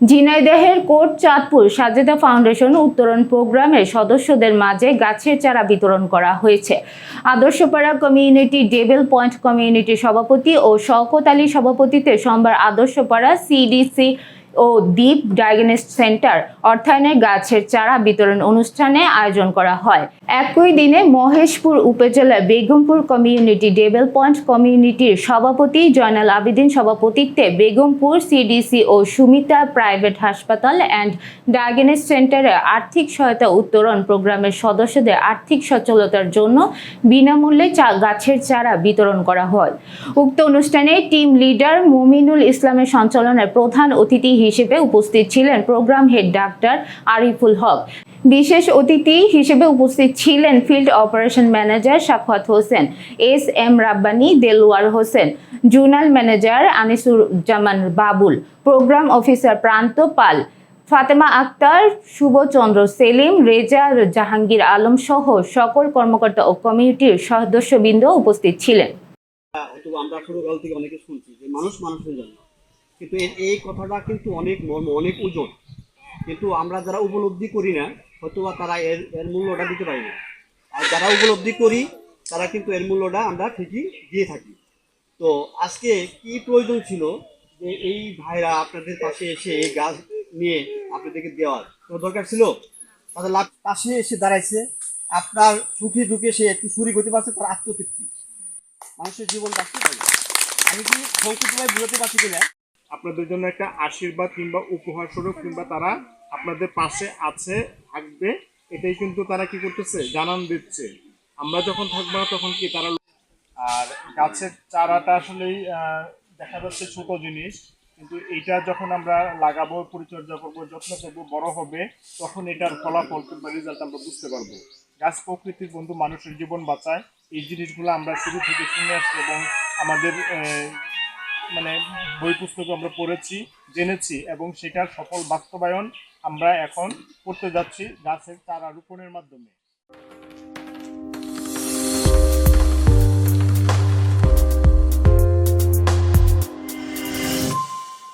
ঝিনাইদহের coat Chandpur Sajeda foundation উত্তরণ প্রোগ্রামের সদস্যদের মাঝে গাছের চারা বিতরণ করা হয়েছে। আদর্শপাড়া কমিউনিটি ডেভেল পয়েন্ট কমিউনিটির সভাপতি ও শওকত আলী সভাপতিত্বে সোমবার আদর্শপাড়া সিডিসি ও দ্বীপ ডায়াগনিস্ট সেন্টার অর্থায়নে গাছের চারা বিতরণ অনুষ্ঠানে আয়োজন করা হয়। একই দিনে মহেশপুর উপজেলার বেগমপুর কমিউনিটি ডেভেল পয়েন্ট কমিউনিটির সভাপতি জয়নাল আবেদিন সভাপতিত্বে বেগমপুর সিডিসি ও সুমিতা প্রাইভেট হাসপাতাল অ্যান্ড ডায়াগনিস্ট সেন্টারে আর্থিক সহায়তা উত্তরণ প্রোগ্রামের সদস্যদের আর্থিক সচ্ছলতার জন্য বিনামূল্যে গাছের চারা বিতরণ করা হয়। উক্ত অনুষ্ঠানে টিম লিডার মুমিনুল ইসলামের সঞ্চালনায় প্রধান অতিথি হিসেবে উপস্থিত ছিলেন প্রোগ্রাম হেড ডাক্তার আরিফুল হক। বিশেষ অতিথি হিসেবে উপস্থিত ছিলেন field operation manager Safat Hossain, S M Rabbani Delwar Hossain, zonal manager Anisuzzaman Babul, program officer Pranto Pal, Fatema Akter, Shubhachandra Selim, Reza Jahangir Alam সহ সকল কর্মকর্তা ও কমিউনিটির সদস্যবৃন্দ উপস্থিত ছিলেন। আমরা ছোটকাল থেকে অনেকে শুনছি যে মানুষ মানুষের জন্য কিন্তু এই কথাটা কিন্তু অনেক মর্ম, অনেক ওজন। কিন্তু আমরা যারা উপলব্ধি করি না, হয়তোবা তারা এর এর মূল্যটা দিতে পারি না। আর যারা উপলব্ধি করি, তারা কিন্তু এর মূল্যটা আমরা ঠিকই দিয়ে থাকি। তো আজকে কি প্রয়োজন ছিল যে এই ভাইরা আপনাদের পাশে এসে এই গাছ নিয়ে আপনাদেরকে দেওয়ার? কোনো দরকার ছিল? তাদের লাভ পাশে এসে দাঁড়াইছে। আপনার সুখে দুঃখে সে একটু সুরি করতে পারছে, তার আত্মতৃপ্তি। মানুষের জীবন বাঁচতে পারে আমি কি সংক্ষিপ্তভাবে বুঝাতে পারছি কিনা? আপনাদের জন্য একটা আশীর্বাদ কিংবা উপহার স্বরূপ কিংবা তারা আপনাদের পাশে আছে, থাকবে। এটাই কিন্তু তারা কি করতেছে? জানান দিচ্ছে। আমরা যখন থাকব না, তখন কি তারা আর গাছের চারাটা আসলেই দেখা যাচ্ছে ছোট জিনিস, কিন্তু এটা যখন আমরা লাগাবো, পরিচর্যা করব, যত্ন করব, বড় হবে, তখন এটার ফলাফল কিংবা রেজাল্ট আমরা বুঝতে পারব। গাছ প্রকৃতির বন্ধু মানুষের জীবন বাঁচায়। এই জিনিসগুলো আমরা শুরু থেকে শুনে আসছি এবং আমাদের মানে বই পুস্তক আমরা পড়েছি, জেনেছি এবং সেটার সফল বাস্তবায়ন আমরা এখন করতে যাচ্ছি গাছের চারা রোপণের মাধ্যমে।